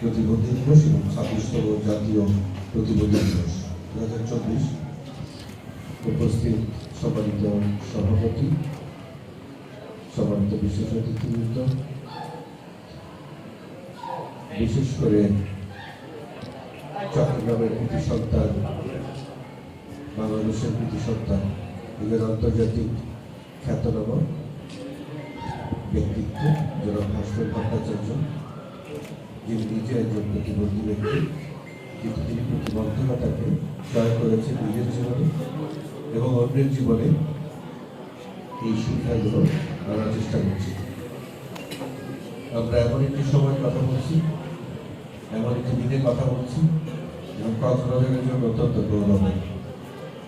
প্রতিবন্ধী দিবস এবং ছাব্বিশতম জাতীয় প্রতিবন্ধী দিবস। দু হাজার চব্বিশ উপস্থিত সম্মানিত সভাপতি, সম্মানিত বিশেষ অতিথিবৃন্দ, বিশেষ করে চট্টগ্রামের কৃতি সন্তান বাংলাদেশের কৃতি সন্তান এদের আন্তর্জাতিক খ্যাতনামা ব্যক্তিত্ব যারা ভাস্কর ভট্টাচার্য। যিনি নিজে একজন প্রতিবন্ধী ব্যক্তি কিন্তু তিনি প্রতিবন্ধকতাকে জয় করেছেন নিজের জীবনে এবং অন্যের জীবনে এই শিক্ষাগুলো আনার চেষ্টা করছি। আমরা এমন একটি সময় কথা বলছি, এমন একটি দিনে কথা বলছি, এবং কক্সবাজারের জন্য অত্যন্ত গৌরবের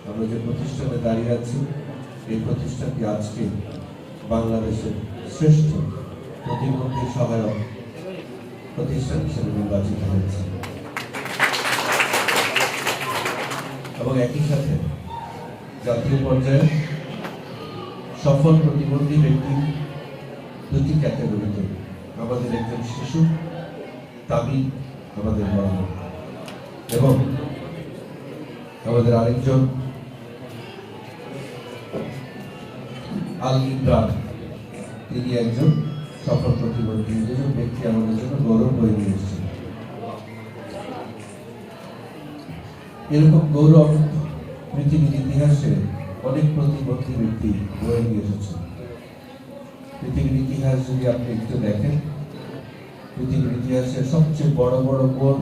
আমরা যে প্রতিষ্ঠানে দাঁড়িয়ে আছি, এই প্রতিষ্ঠানটি আজকে বাংলাদেশের শ্রেষ্ঠ প্রতিবন্ধী সহায়ক প্রতিষ্ঠান হিসেবে নির্বাচিত হয়েছে। এবং একই সাথে জাতীয় পর্যায়ে সফল প্রতিবন্ধী ব্যক্তি দুটি ক্যাটাগরিতে আমাদের একজন শিশু তামিল আমাদের বড় এবং আমাদের আরেকজন আল ইমরান, তিনি একজন সফল প্রতিবন্ধী দুজন ব্যক্তি আমাদের জন্য গৌরব বয়ে নিয়ে এসেছেন এরকম গৌরব পৃথিবীর ইতিহাসে অনেক প্রতিবন্ধী ব্যক্তি বয়ে নিয়ে এসেছেন পৃথিবীর ইতিহাস যদি আপনি একটু দেখেন, পৃথিবীর ইতিহাসে সবচেয়ে বড় বড় মোড়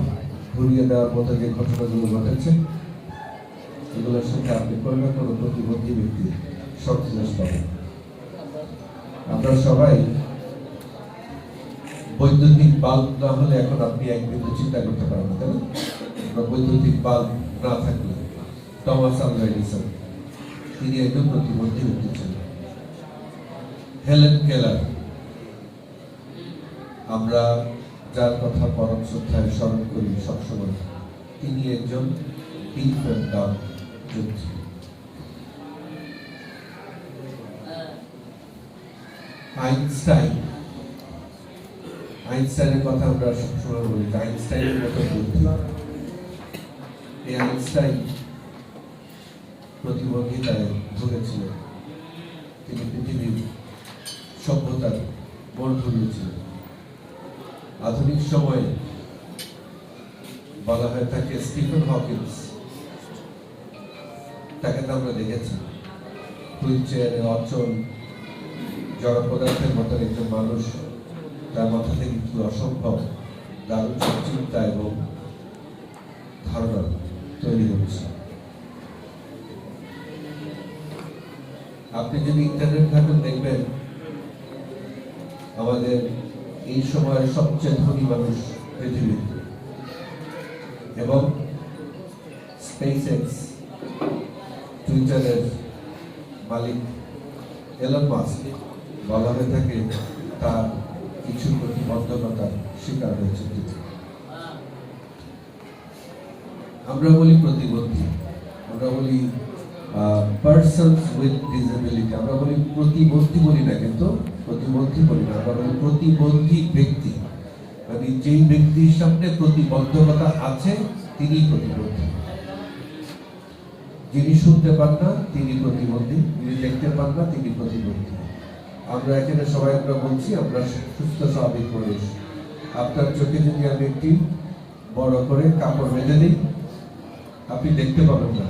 ঘুরিয়ে দেওয়ার মতো যে ঘটনাগুলো ঘটেছে, এগুলোর সাথে আপনি কোনো না কোনো প্রতিবন্ধী ব্যক্তি সংশ্লেষ পাবেন। আমরা সবাই বৈদ্যুতিক বাল্ব না হলে এখন আপনি এক বিন্দু চিন্তা করতে পারেন তাই না? বৈদ্যুতিক বাল্ব না থাকলে টমাস আলভা এডিসন তিনি একজন প্রতিবন্ধী ব্যক্তি ছিলেন। হেলেন কেলার আমরা যার কথা পরম শ্রদ্ধায় স্মরণ করি সবসময়, তিনি একজন আইনস্টাইন আইনস্টাইনের কথা আমরা সবসময় বলি আইনস্টাইনের মতো বুদ্ধি এই আইনস্টাইন প্রতিবন্ধিতায় ভুগেছিলেন তিনি পৃথিবীর সভ্যতার মোড় ঘুরিয়েছিলেন আধুনিক সময়ে বলা হয় তাকে স্টিফেন হকিন্স। তাকে তো আমরা দেখেছি। হুইল চেয়ারে অচল জড় পদার্থের মতন একজন মানুষ। তার থেকে কি অসম্ভব দারুণ চিন্তা এবং ধারণা তৈরি হচ্ছে। আপনি যদি ইন্টারনেট ঘাটেন দেখবেন আমাদের এই সময়ের সবচেয়ে ধনী মানুষ পৃথিবীতে। এবং স্পেস এক্স টুইটারের মালিক এলন মাস্ক বলা হয়ে থাকে তার কিছু প্রতিবন্ধকতার শিকার হয়েছে আমরা বলি প্রতিবন্ধী, আমরা বলি পার্সনস উইথ ডিসেবিলিটি আমরা বলি প্রতিবন্ধী বলি না, কিন্তু প্রতিবন্ধী বলি না, আমরা বলি প্রতিবন্ধী ব্যক্তি। মানে যেই ব্যক্তির সামনে প্রতিবন্ধকতা আছে তিনি প্রতিবন্ধী। যিনি শুনতে পান না তিনি প্রতিবন্ধী, যিনি দেখতে পান না তিনি প্রতিবন্ধী। আমরা এখানে সবাই আমরা বলছি, আমরা সুস্থ স্বাভাবিক মানুষ আপনার চোখে যদি আমি একটি বড় করে কাপড় বেঁধে দিই, আপনি দেখতে পাবেন না।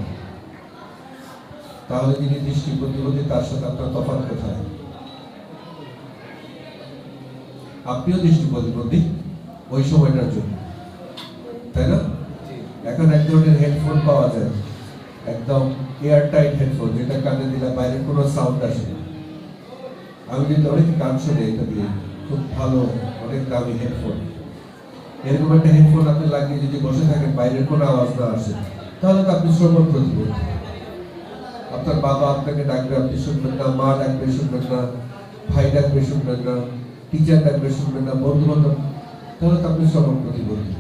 তাহলে তিনি দৃষ্টি প্রতিবন্ধী তার সাথে আপনার তফাৎ কোথায়? আপনিও দৃষ্টি প্রতিবন্ধী ওই সময়টার জন্য। তাই না? এখন এক ধরনের হেডফোন পাওয়া যায়। একদম এয়ার টাইট হেডফোন, যেটা কানে দিলে বাইরে কোনো সাউন্ড আসে না। আমি কিন্তু অনেক গান শুনি এটা দিয়ে খুব ভালো অনেক দামি হেডফোন এরকম একটা হেডফোন আপনি লাগিয়ে যদি বসে থাকেন, বাইরের কোনো আওয়াজ না আসে, তাহলে তো আপনি শ্রবণ প্রতিবন্ধী আপনার বাবা আপনাকে ডাকবে, আপনি শুনবেন না, মা ডাকবে, শুনবেন না, ভাই ডাকবে, শুনবেন না টিচার ডাকবে, শুনবেন না বন্ধু বান্ধব তাহলে তো আপনি শ্রবণ প্রতিবন্ধী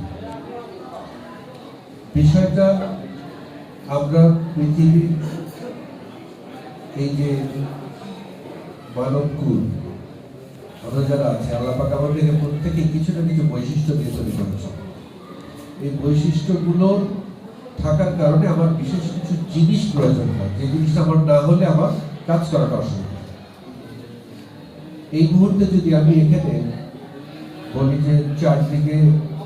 বিষয়টা আমরা পৃথিবীর এই যে মানবকুল আমরা যারা আছে আল্লাহ পাক আমাদেরকে প্রত্যেকে কিছু না কিছু বৈশিষ্ট্য দিয়ে তৈরি করেছে এই বৈশিষ্ট্যগুলোর থাকার কারণে আমার বিশেষ কিছু জিনিস প্রয়োজন হয়। যে জিনিসটা আমার না হলে আমার কাজ করাটা অসুবিধা এই মুহূর্তে যদি আমি এখানে বলি যে চারদিকে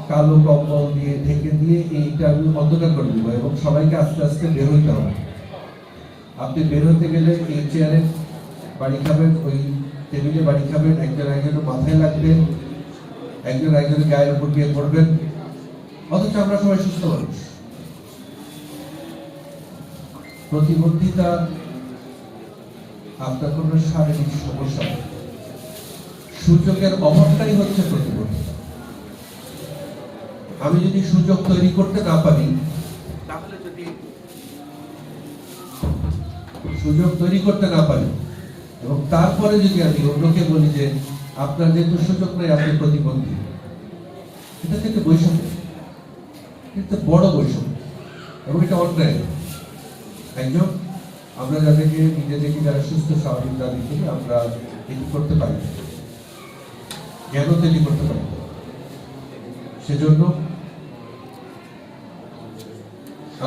কালো কম্বল দিয়ে ঢেকে দিয়ে এইটা আমি অন্ধকার করে দিব এবং সবাইকে আস্তে আস্তে বের হইতে হবে। আপনি বের হতে গেলে এই চেয়ারে বাড়ি খাবেন ওই টেবিলে বাড়ি খাবেন একজন একজনের মাথায় লাগবে একজন একজনের গায়ের উপর গিয়ে পড়বেন। অথচ আমরা সবাই সুস্থ মানুষ। প্রতিবন্ধিতা আপনার কোনো শারীরিক সমস্যা। সুযোগের অভাবটাই হচ্ছে প্রতিবন্ধিতা আমি যদি সুযোগ তৈরি করতে না পারি তাহলে যদি সুযোগ তৈরি করতে না পারি এবং তারপরে যদি আমি অন্যকে বলি যে আপনার যেহেতু সুযোগ নেই আপনি প্রতিবন্ধী, এটা থেকে বৈষম্য। কিন্তু বড় বৈষম্য। এবং এটা অন্যায়। একজন, আমরা যাদেরকে, নিজেদেরকে যারা সুস্থ, স্বাভাবিক দাবি করি, আমরা এটি করতে পারি। জ্ঞানও তৈরি করতে পারি সেজন্য